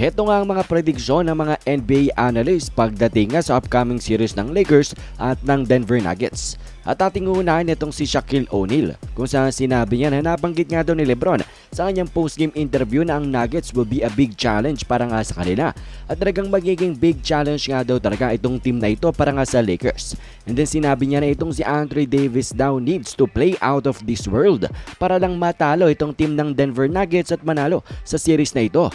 Heto nga ang mga prediksyon ng mga NBA analysts pagdating nga sa upcoming series ng Lakers at ng Denver Nuggets. At ating uunahin itong si Shaquille O'Neal kung saan sinabi niya na nabanggit nga daw ni Lebron sa kanyang postgame interview na ang Nuggets will be a big challenge para nga sa kanila. At talagang magiging big challenge nga daw talaga itong team na ito para nga sa Lakers. And then sinabi niya na itong si Andre Davis daw needs to play out of this world para lang matalo itong team ng Denver Nuggets at manalo sa series na ito.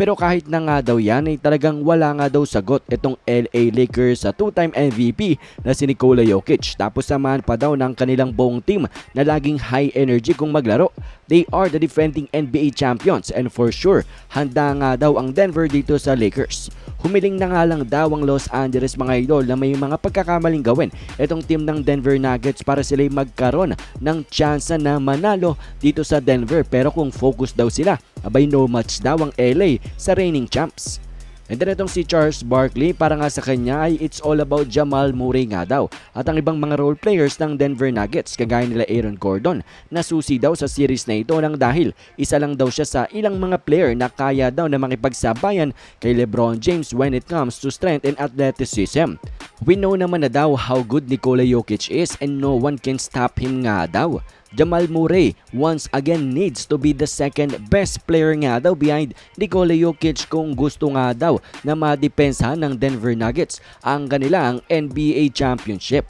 Pero kahit na nga daw yan ay talagang wala nga daw sagot itong LA Lakers sa two-time MVP na si Nikola Jokic. Tapos samahan pa daw ng kanilang buong team na laging high energy kung maglaro. They are the defending NBA champions and for sure handa nga daw ang Denver dito sa Lakers. Humiling na nga lang daw ang Los Angeles mga idol na may mga pagkakamaling gawin itong team ng Denver Nuggets para sila magkaroon ng tsansa na manalo dito sa Denver pero kung focus daw sila abay no match daw ang LA sa reigning champs. And then itong si Charles Barkley para nga sa kanya ay it's all about Jamal Murray nga daw at ang ibang mga role players ng Denver Nuggets kagaya nila Aaron Gordon na susi daw sa series na ito nang dahil isa lang daw siya sa ilang mga player na kaya daw na makipagsabayan kay LeBron James when it comes to strength and athleticism. We know naman na daw how good Nikola Jokic is and no one can stop him nga daw. Jamal Murray once again needs to be the second best player nga daw behind Nikola Jokic kung gusto nga daw na madepensahan ng Denver Nuggets ang kanilang NBA championship.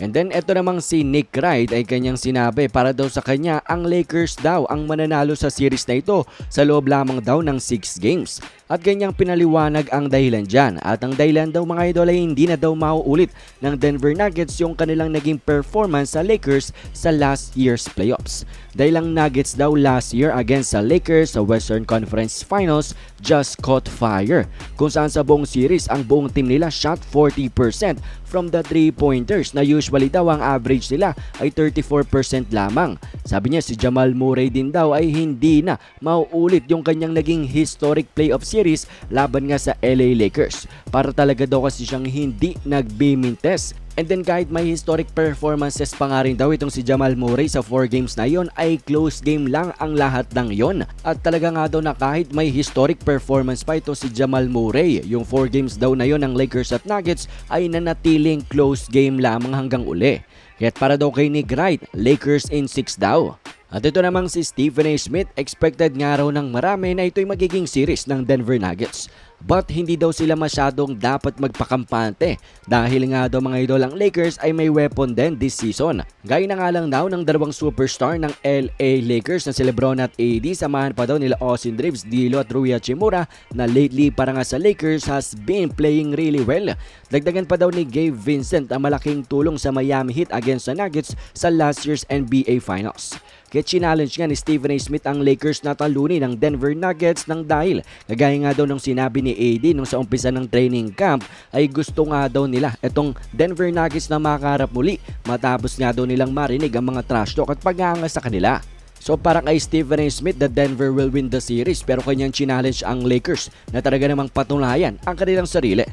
And then eto namang si Nick Wright ay kanyang sinabi para daw sa kanya ang Lakers daw ang mananalo sa series na ito sa loob lamang daw ng 6 games. At ganyang pinaliwanag ang dahilan dyan. At ang dahilan daw mga idol ay hindi na daw mauulit ng Denver Nuggets yung kanilang naging performance sa Lakers sa last year's playoffs. Dahil ang Nuggets daw last year against sa Lakers sa Western Conference Finals just caught fire. Kung saan sa buong series ang buong team nila shot 40% from the 3-pointers na usually daw ang average nila ay 34% lamang. Sabi niya si Jamal Murray din daw ay hindi na mauulit yung kanyang naging historic playoff series laban nga sa LA Lakers. Para talaga daw kasi siyang hindi nag-beaming test And then kahit may historic performances pa nga rin daw itong si Jamal Murray sa 4 games na yon ay close game lang ang lahat ng yon. At talaga nga daw na kahit may historic performance pa ito si Jamal Murray, yung 4 games daw na yon ng Lakers at Nuggets ay nanatiling close game lamang hanggang uli. Kaya't para daw kay Nick Wright, Lakers in 6 daw. At ito namang si Stephen A. Smith, expected nga raw ng marami na ito'y magiging series ng Denver Nuggets. But hindi daw sila masyadong dapat magpakampante dahil nga daw mga idol ang Lakers ay may weapon din this season. Gaya na nga lang daw ng dalawang superstar ng LA Lakers na si Lebron at AD samahan pa daw nila Austin Reeves, Dilo at Rui Hachimura na lately para nga sa Lakers has been playing really well. Dagdagan pa daw ni Gabe Vincent ang malaking tulong sa Miami Heat against the Nuggets sa last year's NBA Finals. Kaya challenge nga ni Stephen A. Smith ang Lakers na talunin ng Denver Nuggets ng dahil kagaya nga daw nung sinabi ni AD nung sa umpisa ng training camp ay gusto nga daw nila itong Denver Nuggets na makaharap muli matapos nga daw nilang marinig ang mga trash talk at pag sa kanila. So para kay Stephen A. Smith, the Denver will win the series pero kanyang challenge ang Lakers na talaga namang patunayan ang kanilang sarili.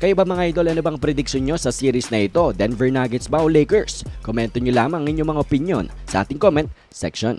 Kayo ba mga idol, ano bang prediction nyo sa series na ito? Denver Nuggets ba o Lakers? Komento nyo lamang ang inyong mga opinion sa ating comment section.